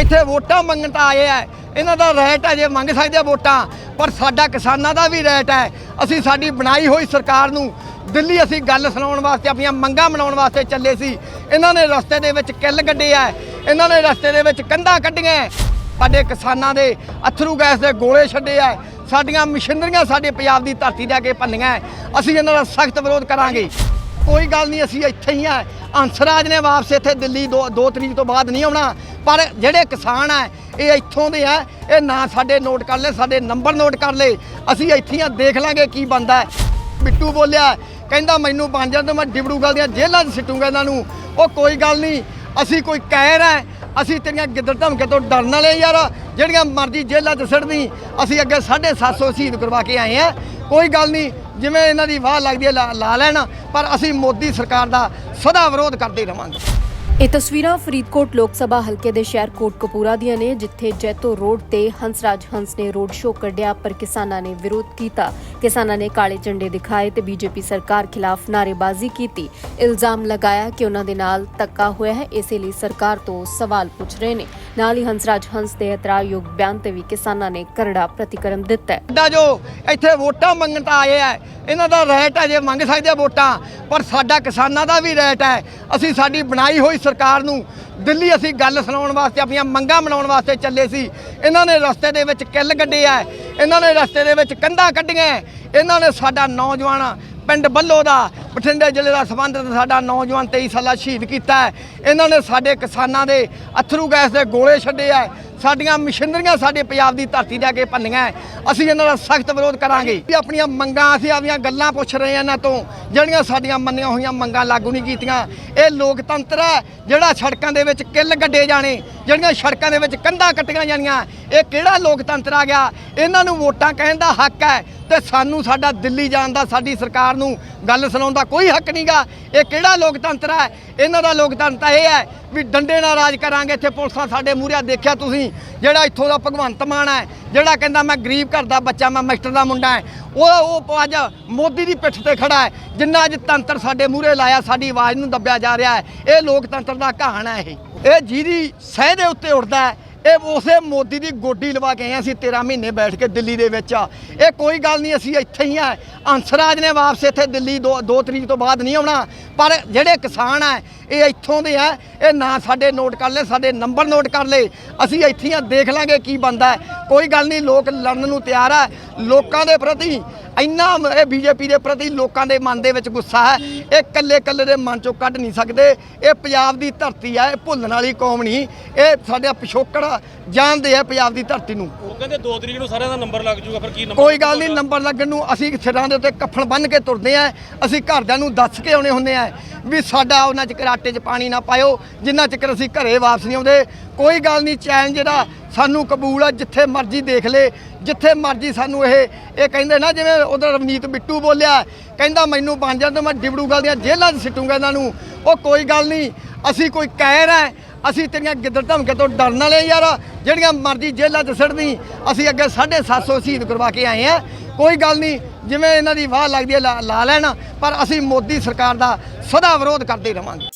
ਇੱਥੇ ਵੋਟਾਂ ਮੰਗਣ ਤਾਂ ਆਏ ਆ। ਇਹਨਾਂ ਦਾ ਰਾਈਟ ਹੈ ਜੇ ਮੰਗ ਸਕਦੇ ਆ ਵੋਟਾਂ। ਪਰ ਸਾਡਾ ਕਿਸਾਨਾਂ ਦਾ ਵੀ ਰਾਈਟ ਹੈ ਅਸੀਂ ਸਾਡੀ ਬਣਾਈ ਹੋਈ ਸਰਕਾਰ ਨੂੰ ਦਿੱਲੀ ਅਸੀਂ ਗੱਲ ਸੁਣਾਉਣ ਵਾਸਤੇ, ਆਪਣੀਆਂ ਮੰਗਾਂ ਮਨਾਉਣ ਵਾਸਤੇ ਚੱਲੇ ਸੀ। ਇਹਨਾਂ ਨੇ ਰਸਤੇ ਦੇ ਵਿੱਚ ਕਿੱਲ ਕੱਢੇ ਆ। ਇਹਨਾਂ ਨੇ ਰਸਤੇ ਦੇ ਵਿੱਚ ਕੰਧਾਂ ਕੱਢੀਆਂ। ਸਾਡੇ ਕਿਸਾਨਾਂ ਦੇ ਅਥਰੂ ਗੈਸ ਦੇ ਗੋਲੇ ਛੱਡੇ ਆ। ਸਾਡੀਆਂ ਮਸ਼ੀਨਰੀਆਂ ਸਾਡੇ ਪੰਜਾਬ ਦੀ ਧਰਤੀ ਜਾ ਕੇ ਭੰਨੀਆਂ। ਅਸੀਂ ਇਹਨਾਂ ਦਾ ਸਖਤ ਵਿਰੋਧ ਕਰਾਂਗੇ। ਕੋਈ ਗੱਲ ਨਹੀਂ, ਅਸੀਂ ਇੱਥੇ ਹੀ ਆ। ਹੰਸਰਾਜ ਨੇ ਵਾਪਸ ਇੱਥੇ ਦਿੱਲੀ 2 ਤਰੀਕ ਤੋਂ ਬਾਅਦ ਨਹੀਂ ਆਉਣਾ। ਪਰ ਜਿਹੜੇ ਕਿਸਾਨ ਆ, ਇਹ ਇੱਥੋਂ ਦੇ ਆ, ਇਹ ਨਾ ਸਾਡੇ ਨੋਟ ਕਰ ਲੈ, ਸਾਡੇ ਨੰਬਰ ਨੋਟ ਕਰ ਲੈ। ਅਸੀਂ ਇੱਥੇ ਆ, ਦੇਖ ਲਾਂਗੇ ਕੀ ਬੰਦਾ ਬਿੱਟੂ ਬੋਲਿਆ, ਕਹਿੰਦਾ ਮੈਨੂੰ ਬਣ ਜਾਣ ਮੈਂ ਡਿਬੜੂਗਲ ਦੀਆਂ ਜੇਲ੍ਹਾਂ 'ਚ ਸਿੱਟੂਗਾ ਇਹਨਾਂ ਨੂੰ। ਉਹ ਕੋਈ ਗੱਲ ਨਹੀਂ, ਅਸੀਂ ਕੋਈ ਕਹਿਰ ਹੈ ਅਸੀਂ ਤੇਰੀਆਂ ਗਿੱਦੜ ਧਮਕੇ ਤੋਂ ਡਰਨ ਵਾਲੇ ਯਾਰ, ਜਿਹੜੀਆਂ ਮਰਜ਼ੀ ਜੇਲ੍ਹਾਂ 'ਚ ਸਿੱਟਦੀ, ਅਸੀਂ ਅੱਗੇ 750 ਸ਼ਹੀਦ ਕਰਵਾ ਕੇ ਆਏ ਆ। ਕੋਈ ਗੱਲ ਨਹੀਂ, ਜਿਵੇਂ ਇਹਨਾਂ ਦੀ ਵਾਹ ਲੱਗਦੀ ਹੈ, ਲਾ ਲਾ ਲੈਣ, ਪਰ ਅਸੀਂ ਮੋਦੀ ਸਰਕਾਰ ਦਾ ਸਦਾ ਵਿਰੋਧ ਕਰਦੇ ਰਵਾਂਗੇ। ਇਹ ਤਸਵੀਰਾਂ ਫਰੀਦਕੋਟ ਲੋਕ ਸਭਾ ਹਲਕੇ ਦੇ ਸ਼ਹਿਰ ਕੋਟਕਪੂਰਾ ਦੀਆਂ ਨੇ, ਜਿੱਥੇ ਜੈਤੋ ਰੋਡ ਤੇ ਹੰਸਰਾਜ ਹੰਸ ਨੇ ਰੋਡ ਸ਼ੋਅ ਕੱਢਿਆ, ਪਰ ਕਿਸਾਨਾਂ ਨੇ ਵਿਰੋਧ ਕੀਤਾ। ਕਿਸਾਨਾਂ ਨੇ ਕਾਲੇ ਝੰਡੇ ਦਿਖਾਏ ਤੇ ਬੀਜੇਪੀ ਸਰਕਾਰ ਖਿਲਾਫ ਨਾਅਰੇਬਾਜ਼ੀ ਕੀਤੀ। ਇਲਜ਼ਾਮ ਲਗਾਇਆ ਕਿ ਉਹਨਾਂ ਦੇ ਨਾਲ ਧੱਕਾ ਹੋਇਆ ਹੈ, ਇਸੇ ਲਈ ਸਰਕਾਰ ਤੋਂ ਸਵਾਲ ਪੁੱਛ ਰਹੇ ਨੇ। ਨਾਲ ਹੀ ਹੰਸਰਾਜ ਹੰਸ ਦੇ ਇਤਰਾਜ਼ਯੋਗ ਬਿਆਨ ਤੇ ਵੀ ਕਿਸਾਨਾਂ ਨੇ ਕਰੜਾ ਪ੍ਰਤੀਕਰਮ ਦਿੱਤਾ ਹੈ। ਜੋ ਇੱਥੇ ਵੋਟਾਂ ਮੰਗਣ ਤਾਂ ਆਏ ਆ, ਇਹਨਾਂ ਦਾ ਰਾਈਟ ਹੈ ਜੇ ਮੰਗ ਸਕਦੇ ਆ ਵੋਟਾਂ, ਪਰ ਸਾਡਾ ਕਿਸਾਨਾਂ ਦਾ ਵੀ ਰਾਈਟ ਹੈ। ਅਸੀਂ ਸਾਡੀ ਬਣਾਈ ਹੋਈ ਸਰਕਾਰ ਨੂੰ ਦਿੱਲੀ ਅਸੀਂ ਗੱਲ ਸੁਣਾਉਣ ਵਾਸਤੇ, ਆਪਣੀਆਂ ਮੰਗਾਂ ਮਨਾਉਣ ਵਾਸਤੇ ਚੱਲੇ ਸੀ। ਇਹਨਾਂ ਨੇ ਰਸਤੇ ਦੇ ਵਿੱਚ ਕਿੱਲ ਕੱਢੇ ਆ, ਇਹਨਾਂ ਨੇ ਰਸਤੇ ਦੇ ਵਿੱਚ ਕੰਧਾਂ ਕੱਢੀਆਂ, ਇਹਨਾਂ ਨੇ ਸਾਡਾ ਨੌਜਵਾਨ ਪਿੰਡ ਬੱਲੋ ਦਾ ਬਠਿੰਡੇ ਜ਼ਿਲ੍ਹੇ ਦਾ ਸੰਬੰਧਿਤ ਸਾਡਾ ਨੌਜਵਾਨ 23 ਸਾਲਾ ਸ਼ਹੀਦ ਕੀਤਾ ਹੈ। ਇਹਨਾਂ ਨੇ ਸਾਡੇ ਕਿਸਾਨਾਂ ਦੇ ਅਥਰੂ ਗੈਸ ਦੇ ਗੋਲੇ ਛੱਡੇ ਆ ਸਾਡੀਆਂ ਮਸ਼ੀਨਰੀਆਂ ਸਾਡੇ ਪੰਜਾਬ ਦੀ ਧਰਤੀ ਜਾ ਕੇ ਭੰਨੀਆਂ ਅਸੀਂ ਇਹਨਾਂ ਦਾ ਸਖਤ ਵਿਰੋਧ ਕਰਾਂਗੇ। ਵੀ ਆਪਣੀਆਂ ਮੰਗਾਂ, ਅਸੀਂ ਆਪਣੀਆਂ ਗੱਲਾਂ ਪੁੱਛ ਰਹੇ ਹਾਂ ਇਹਨਾਂ ਤੋਂ। ਜਿਹੜੀਆਂ ਸਾਡੀਆਂ ਮੰਨੀਆਂ ਹੋਈਆਂ ਮੰਗਾਂ ਲਾਗੂ ਨਹੀਂ ਕੀਤੀਆਂ। ਇਹ ਲੋਕਤੰਤਰ ਹੈ, ਜਿਹੜਾ ਸੜਕਾਂ ਦੇ ਵਿੱਚ ਕਿੱਲ ਗੱਡੇ ਜਾਣੇ, ਜਿਹੜੀਆਂ ਸੜਕਾਂ ਦੇ ਵਿੱਚ ਕੰਧਾਂ ਕੱਟੀਆਂ ਜਾਣੀਆਂ। ਇਹ ਕਿਹੜਾ ਲੋਕਤੰਤਰ ਆ ਗਿਆ? ਇਹਨਾਂ ਨੂੰ ਵੋਟਾਂ ਕਹਿਣ ਦਾ ਹੱਕ ਹੈ ਤੇ ਸਾਨੂੰ ਸਾਡਾ ਦਿੱਲੀ ਜਾਣ ਦਾ, ਸਾਡੀ ਸਰਕਾਰ ਨੂੰ ਗੱਲ ਸੁਣਾਉਣ ਦਾ ਕੋਈ ਹੱਕ ਨਹੀਂਗਾ ਇਹ ਕਿਹੜਾ ਲੋਕਤੰਤਰ ਹੈ? ਇਹਨਾਂ ਦਾ ਲੋਕਤੰਤਰ ਇਹ ਹੈ ਵੀ ਡੰਡੇ ਨਾਲ ਰਾਜ ਕਰਾਂਗੇ। ਇੱਥੇ ਪੁਲਿਸਾਂ ਸਾਡੇ ਮੂਹਰੇ ਦੇਖਿਆ ਤੁਸੀਂ? ਜਿਹੜਾ ਇੱਥੋਂ ਦਾ ਭਗਵੰਤ ਮਾਨ ਹੈ, ਜਿਹੜਾ ਕਹਿੰਦਾ ਮੈਂ ਗਰੀਬ ਘਰ ਦਾ ਬੱਚਾ, ਮੈਂ ਮਾਸਟਰ ਦਾ ਮੁੰਡਾ ਹੈ, ਉਹ ਉਹ ਅੱਜ ਮੋਦੀ ਦੀ ਪਿੱਠ ਤੇ ਖੜਾ ਹੈ। ਜਿੰਨਾ ਅੱਜ ਤੰਤਰ ਸਾਡੇ ਮੂਹਰੇ ਲਾਇਆ, ਸਾਡੀ ਆਵਾਜ਼ ਨੂੰ ਦੱਬਿਆ ਜਾ ਰਿਹਾ ਹੈ। ਇਹ ਲੋਕਤੰਤਰ ਦਾ ਕਹਾਣਾ ਹੈ ਇਹ। ਇਹ ਜਿਹਦੀ ਸਹਿ ਦੇ ਉੱਤੇ ਉੱਠਦਾ ਹੈ। ਇਹ ਉਸੇ ਮੋਦੀ ਦੀ ਗੋਡੀ ਲਵਾ ਕੇ ਆਏ ਹਾਂ ਅਸੀਂ 13 ਮਹੀਨੇ ਬੈਠ ਕੇ ਦਿੱਲੀ ਦੇ ਵਿੱਚ। ਆ ਇਹ ਕੋਈ ਗੱਲ ਨਹੀਂ, ਅਸੀਂ ਇੱਥੇ ਹੀ ਆ ਹੰਸਰਾਜ ਨੇ ਵਾਪਸ ਇੱਥੇ ਦਿੱਲੀ 2 ਤਰੀਕ ਤੋਂ ਬਾਅਦ ਨਹੀਂ ਆਉਣਾ। ਪਰ ਜਿਹੜੇ ਕਿਸਾਨ ਆ, ਇਹ ਇੱਥੋਂ ਦੇ ਆ, ਇਹ ਨਾ ਸਾਡੇ ਨੋਟ ਕਰ ਲੈ, ਸਾਡੇ ਨੰਬਰ ਨੋਟ ਕਰ ਲੈ। ਅਸੀਂ ਇੱਥੇ ਆ ਦੇਖ ਲਾਂਗੇ ਕੀ ਬੰਦਾ ਕੋਈ ਗੱਲ ਨਹੀਂ, ਲੋਕ ਲੜਨ ਨੂੰ ਤਿਆਰ ਆ। ਲੋਕਾਂ ਦੇ ਪ੍ਰਤੀ ਇੰਨਾ ਇਹ ਬੀਜੇਪੀ ਦੇ ਪ੍ਰਤੀ ਲੋਕਾਂ ਦੇ ਮਨ ਦੇ ਵਿੱਚ ਗੁੱਸਾ ਹੈ। ਇਹ ਕੱਲੇ ਕੱਲੇ ਦੇ ਮਨ ਚੋਂ ਕੱਢ ਨਹੀਂ ਸਕਦੇ। ਇਹ ਪੰਜਾਬ ਦੀ ਧਰਤੀ ਹੈ ਇਹ ਭੁੱਲਣ ਵਾਲੀ ਕੌਮ ਨਹੀਂ। ਇਹ ਸਾਡੇ ਪਿਛੋਕੜ ਜਾਣਦੇ ਆ ਪੰਜਾਬ ਦੀ ਧਰਤੀ ਨੂੰ। ਉਹ ਕਹਿੰਦੇ 2 ਤਰੀਕ ਨੂੰ ਸਾਰਿਆਂ ਦਾ ਨੰਬਰ ਲੱਗ ਜਾਊਗਾ ਫਿਰ ਕੀ ਨੰਬਰ ਕੋਈ ਗੱਲ ਨਹੀਂ ਨੰਬਰ ਲੱਗਣ ਨੂੰ ਅਸੀਂ ਸਿਰਾਂ ਦੇ ਉੱਤੇ ਕੱਫਣ ਬੰਨ੍ਹ ਕੇ ਤੁਰਦੇ ਆ। ਅਸੀਂ ਘਰਦਿਆਂ ਨੂੰ ਦੱਸ ਕੇ ਆਉਣੇ ਹੁੰਦੇ ਆ ਵੀ ਸਾਡਾ ਉਹਨਾਂ ਚ ਆਟੇ 'ਚ ਪਾਣੀ ਨਾ ਪਾਇਓ ਜਿੰਨਾ ਚਿਰ ਅਸੀਂ ਘਰੇ ਵਾਪਸ ਨਹੀਂ ਆਉਂਦੇ। ਕੋਈ ਗੱਲ ਨਹੀਂ ਚੈਨ ਜਿਹੜਾ ਸਾਨੂੰ ਕਬੂਲ ਆ, ਜਿੱਥੇ ਮਰਜ਼ੀ ਦੇਖ ਲੇ, ਜਿੱਥੇ ਮਰਜ਼ੀ ਸਾਨੂੰ ਇਹ ਇਹ ਕਹਿੰਦੇ ਨਾ ਜਿਵੇਂ ਉਧਰ ਰਵਨੀਤ ਬਿੱਟੂ ਬੋਲਿਆ, ਕਹਿੰਦਾ ਮੈਨੂੰ ਬਣ ਜਾਣ ਤੇ ਮੈਂ ਡਿਬੜੂਗਲ ਦੀਆਂ ਜੇਲ੍ਹਾਂ 'ਚ ਸਿੱਟੂਗਾ ਇਹਨਾਂ ਨੂੰ। ਉਹ ਕੋਈ ਗੱਲ ਨਹੀਂ, ਅਸੀਂ ਕੋਈ ਕਹਿਰ ਹੈ ਅਸੀਂ ਤੇਰੀਆਂ ਗਿੱਦੜ ਧਮਕੇ ਤੋਂ ਡਰਨ ਵਾਲੇ ਯਾਰ, ਜਿਹੜੀਆਂ ਮਰਜ਼ੀ ਜੇਲ੍ਹਾਂ 'ਚ ਸਿੱਟਦੀ, ਅਸੀਂ ਅੱਗੇ 750 ਸ਼ਹੀਦ ਕਰਵਾ ਕੇ ਆਏ ਆ। ਕੋਈ ਗੱਲ ਨਹੀਂ, ਜਿਵੇਂ ਇਹਨਾਂ ਦੀ ਵਾਹ ਲੱਗਦੀ ਹੈ, ਲਾ ਲਾ ਲੈਣ, ਪਰ ਅਸੀਂ ਮੋਦੀ ਸਰਕਾਰ ਦਾ ਸਦਾ ਵਿਰੋਧ ਕਰਦੇ ਰਵਾਂਗੇ।